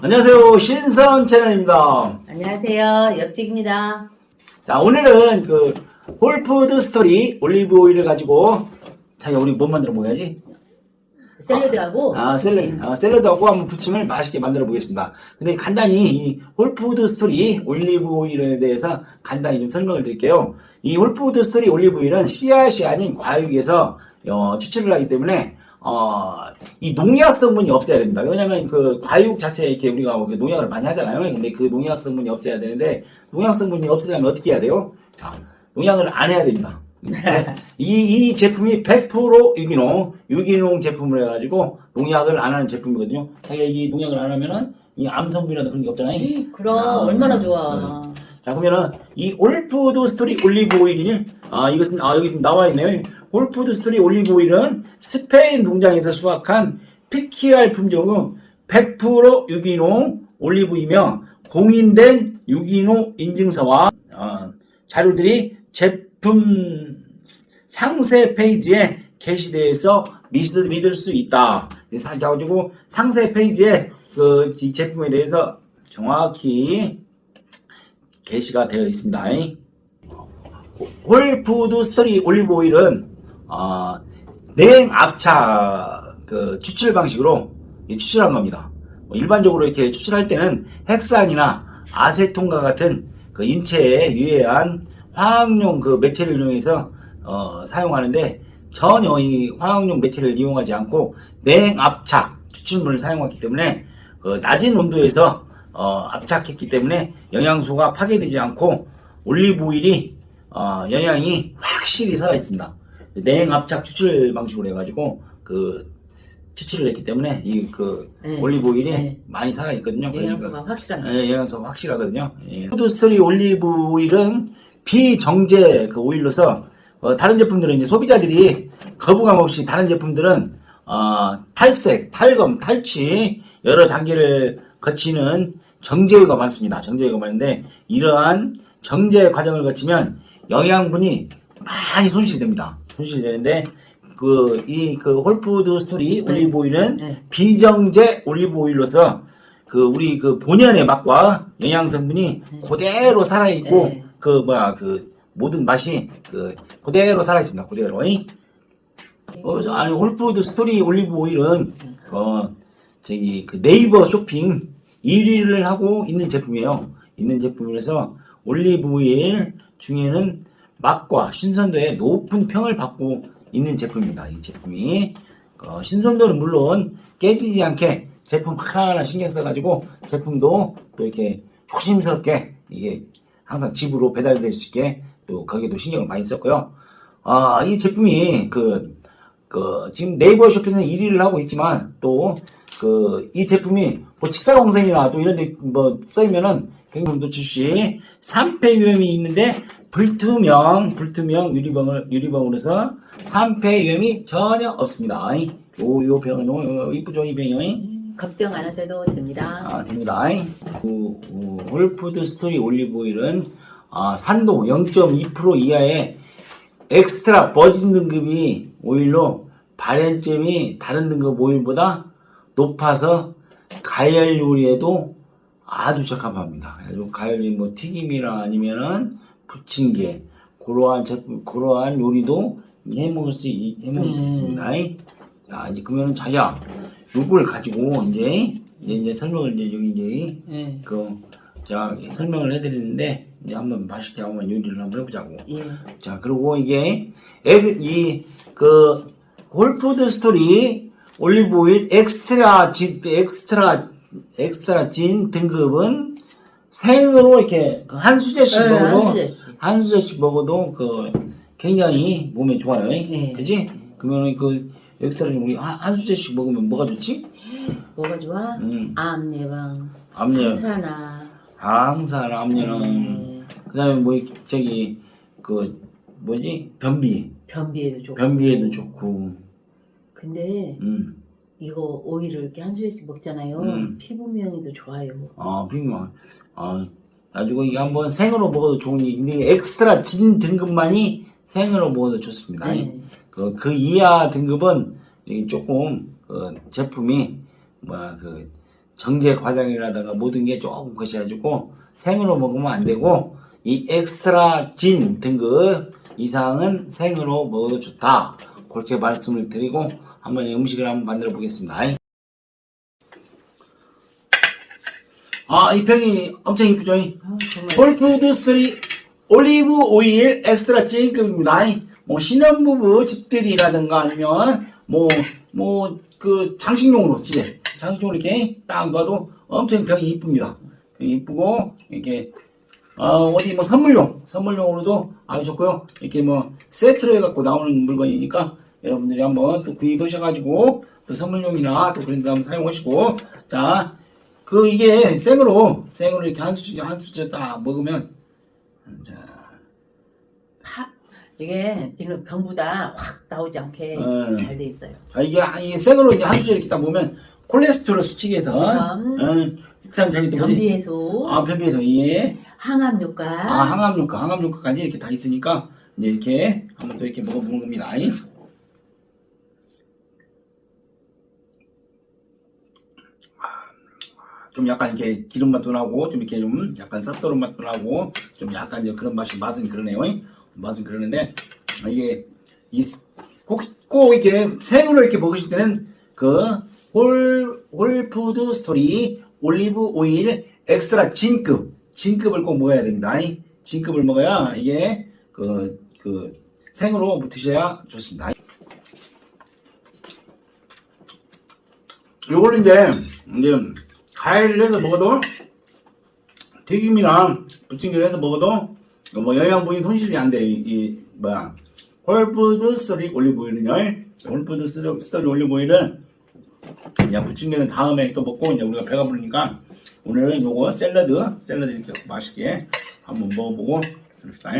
안녕하세요. 신선 채널입니다. 안녕하세요. 옆집입니다. 자, 오늘은 그 홀푸드 스토리 올리브 오일을 가지고 자기 우리 뭐 만들어 먹어야지? 샐러드하고 아, 샐러드, 아, 샐러드하고 한번 부침을 맛있게 만들어 보겠습니다. 근데 간단히 이 홀푸드 스토리 올리브 오일에 대해서 간단히 좀 설명을 드릴게요. 이 홀푸드 스토리 올리브 오일은 씨앗이 아닌 과육에서 어, 추출을 하기 때문에 어, 이 농약 성분이 없어야 됩니다. 왜냐면 그 과육 자체에 이렇게 우리가 뭐 농약을 많이 하잖아요. 근데 그 농약 성분이 없어야 되는데 농약 성분이 없으려면 어떻게 해야 돼요? 자, 농약을 안 해야 됩니다. 이, 이 제품이 100% 유기농, 유기농 제품을 해가지고 농약을 안 하는 제품이거든요. 자기가 이 농약을 안 하면은 이 암성분이라든 그런 게 없잖아요. 음, 그럼 아, 얼마나 음, 좋아. 자, 그러면은 이 올푸드 스토리 올리브 오일이 아, 이것은 아, 여기 좀 나와 있네요. 올푸드 스토리 올리브 오일은 스페인 농장에서 수확한 PQR 품종은 100% 유기농 올리브이며 공인된 유기농 인증서와 어, 자료들이 제품 상세 페이지에 게시되어서 믿을, 믿을 수 있다. 그래서 가지고 상세 페이지에 그이 제품에 대해서 정확히 게시가 되어 있습니다. 홀푸드 스토리 올리브 오일은 어, 냉압차 그 추출 방식으로 이 추출한 겁니다. 뭐 일반적으로 이렇게 추출할 때는 헥산이나 아세톤과 같은 그 인체에 유해한 화학용 그 매체를 이용해서 어, 사용하는데 전혀 이 화학용 매체를 이용하지 않고 냉압착 추출물을 사용했기 때문에 그 낮은 온도에서 어, 압착했기 때문에 영양소가 파괴되지 않고 올리브 오일이 어, 영양이 확실히 살아 있습니다. 냉 압착 추출 방식으로 해가지고 그 추출을 했기 때문에 이 그 네. 올리브 오일이 네. 많이 살아 있거든요. 영양소가 확실하네. 예, 영양소가 확실하거든요. 예. 푸드 스토리 올리브 오일은 비정제 그 오일로서 어, 다른 제품들은 이제 소비자들이 거부감 없이 다른 제품들은 어, 탈색, 탈검, 탈취 여러 단계를 거치는 정제유가 많습니다. 정제유가 많은데 이러한 정제 과정을 거치면 영양분이 많이 손실이 됩니다. 손실이 되는데 그 이그 홀푸드 스토리 네. 올리브 오일은 네. 비정제 올리브 오일로서 그 우리 그 본연의 맛과 영양 성분이 네. 그대로 살아 있고 네. 그 뭐야 그 모든 맛이 그 그대로 살아 있습니다. 그대로. 이? 어, 저, 아니 홀푸드 스토리 올리브 오일은 어 저기 그 네이버 쇼핑 1위를 하고 있는 제품이에요. 있는 제품이라서 올리브 오일 중에는 맛과 신선도에 높은 평을 받고 있는 제품입니다. 이 제품이 어, 신선도는 물론 깨지지 않게 제품 하나하나 신경 써가지고 제품도 또 이렇게 조심스럽게 이게 항상 집으로 배달될 수 있게 또 거기도 신경을 많이 썼고요. 아, 이 제품이 그, 그, 지금 네이버 쇼핑에서 1위를 하고 있지만 또 그, 이 제품이 뭐 직사광선이나 또 이런 데뭐 써이면은 굉장히 노출시 3패 위험이 있는데 불투명, 불투명 유리병을, 유리병으로서 3패 위험이 전혀 없습니다. 요, 요 병은, 요, 요, 이쁘죠, 이 병이? 걱정 안 하셔도 됩니다. 아, 됩니다. 그, 그, 홀푸드 스토리 올리브 오일은 아, 산도 0.2% 이하의 엑스트라 버진 등급이 오일로 발연점이 다른 등급 오일보다 높아서 가열 요리에도 아주 적합합니다. 그래서 가열이 뭐 튀김이나 아니면은 부침개 그러한 제품 그러한 요리도 해 먹을 수 있- 해 먹을 수 음. 있습니다. 자 이제 그러면은 자기야 요걸 가지고 이제 이제, 설명을 이제 여기 이제 예. 그 제가 설명을 해드리는데 이제 한번 맛있게 한번 요리를 한번 해보자고. 예. 자, 그리고 이게 이 그 홀푸드 스토리 올리브 오일 엑스트라 진 엑스트라 엑스트라 진 등급은 생으로 이렇게 그한 수제씩 네, 먹어도 한 수제씩. 한 수제씩 먹어도 그 굉장히 몸에 좋아요. 네. 그지? 그러면 그 엑스트라 진 우리 한, 한 수제씩 먹으면 뭐가 좋지? 뭐가 좋아? 음, 암 예방, 암염, 산화. 항산 암염. 네. 그 다음에 뭐 저기 그 뭐지 변비 변비에도 좋고. 변비에도 좋고 근데 음 이거 오이를 이렇게 한 수저씩 먹잖아요. 음. 피부 미용에도 좋아요. 아, 빙만. 아, 가지고 이게 한번 생으로 먹어도 좋은 게 근데 엑스트라 진 등급만이 생으로 먹어도 좋습니다. 네. 그, 그 이하 등급은 조금 그 제품이 뭐야 그 정제 과정이라든가 모든 게 조금 것이 가지고 생으로 먹으면 안 되고 이 엑스트라 진 등급 이상은 생으로 먹어도 좋다. 그렇게 말씀을 드리고 한번 이 음식을 한번 만들어 보겠습니다. 아, 이 편이 엄청 이쁘죠? 아, 홀푸드 스토리 올리브 오일 엑스트라 찐급입니다. 뭐 신혼부부 집들이라든가 아니면 뭐 뭐 그 장식용으로 집에 장식용으로 이렇게 딱 놔도 엄청 병이 이쁩니다. 이쁘고 이렇게 어, 어디 뭐 선물용 선물용으로도 아주 좋고요. 이렇게 뭐 세트로 해갖고 나오는 물건이니까 여러분들이 한번 또 구입하셔가지고 또 선물용이나 또 그런 데 한번 사용하시고 자. 그 이게 생으로 생으로 이렇게 한수한 수저 딱 먹으면 자, 파 이게 이런 병보다 확 나오지 않게 음. 잘 돼 있어요. 아, 이게 이게 생으로 이제 한 수저 이렇게 딱 보면 콜레스테롤 수치에서 음. 음, 일단 저기 또 뭐지? 변비 해소, 아 변비에서 예. 항암 효과, 아 항암 효과 항암 효과까지 이렇게 다 있으니까 이제 이렇게 한번 또 이렇게 먹어보는 겁니다. 좀 약간 이렇게 기름 맛도 나고 좀 이렇게 좀 약간 쌉싸름 맛도 나고 좀 약간 이제 그런 맛이 맛은 그러네요. 맛은 그러는데 아, 이게 이꼭 이렇게 생으로 이렇게 먹으실 때는 그 홀 홀푸드 스토리 올리브 오일 엑스트라 진급 진급을 꼭 먹어야 됩니다. 진급을 먹어야 이게 그그 생으로 드셔야 좋습니다. 요걸 이제 이제 가위를 해서 먹어도 튀김이랑 부침개를 해서 먹어도 뭐 영양분이 손실이 안 돼. 이, 이 뭐야 홀푸드 스토리 올리브오일은요. 홀푸드 스토리, 올리브오일은 그냥 부침개는 다음에 또 먹고 이제 우리가 배가 부르니까 오늘은 요거 샐러드 샐러드 이렇게 맛있게 한번 먹어보고 줍시다.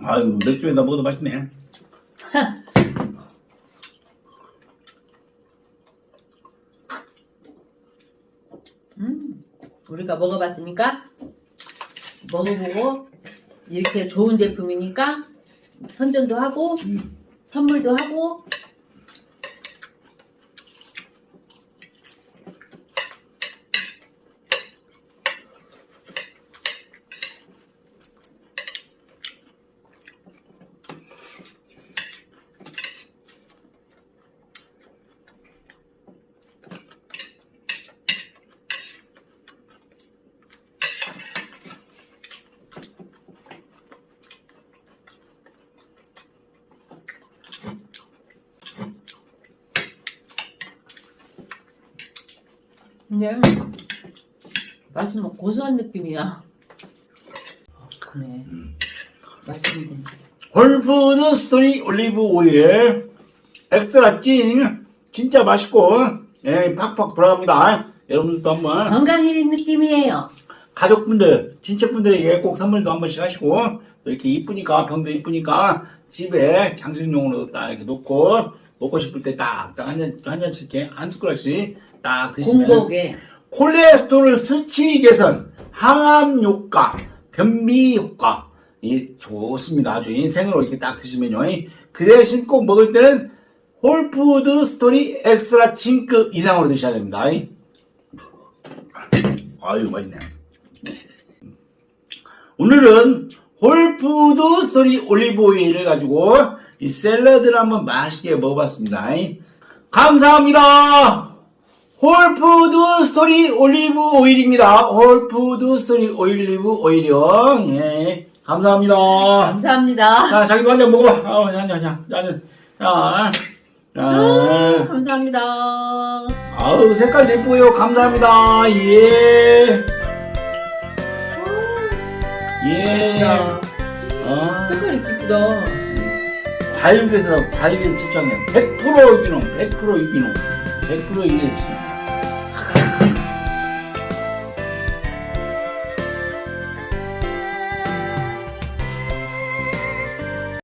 아유 맥주에다 먹어도 맛있네. 음, 우리가 먹어봤으니까 먹어보고 이렇게 좋은 제품이니까 선전도 하고 음. 선물도 하고 근데 맛이 뭐 고소한 느낌이야. 어, 그래. 맛있는데. 홀푸드 스토리 올리브 오일 엑스트라 찐 진짜 맛있고 예, 팍팍 들어갑니다. 여러분들도 한번 건강해진 느낌이에요. 가족분들, 친척분들에게 꼭 선물도 한 번씩 하시고 또 이렇게 이쁘니까 병도 이쁘니까 집에 장식용으로 딱 이렇게 놓고 먹고 싶을 때 딱딱 한 잔 한 잔씩 이렇게 한 숟가락씩 딱 드시면 공복에 콜레스테롤 수치 개선, 항암 효과, 변비 효과 이 좋습니다. 아주 인생으로 이렇게 딱 드시면요. 그 대신 꼭 먹을 때는 홀푸드 스토리 엑스트라 징크 이상으로 드셔야 됩니다. 아유 맛있네. 오늘은 홀푸드 스토리 올리브 오일을 가지고 이 샐러드를 한번 맛있게 먹어봤습니다. 감사합니다. 홀푸드 스토리 올리브 오일입니다. 홀푸드 스토리 올리브 오일이요. 예, 감사합니다. 감사합니다. 자, 자기도 한 잔 먹어봐. 아, 한 잔, 한 잔, 한 잔. 자, 자. 감사합니다. 아우, 색깔 예쁘고요. 감사합니다. 예. 예. 아, 색깔이 이쁘다. 과일에서 과일의 집중력. 100% 유기농, 100% 유기농, 100% 이게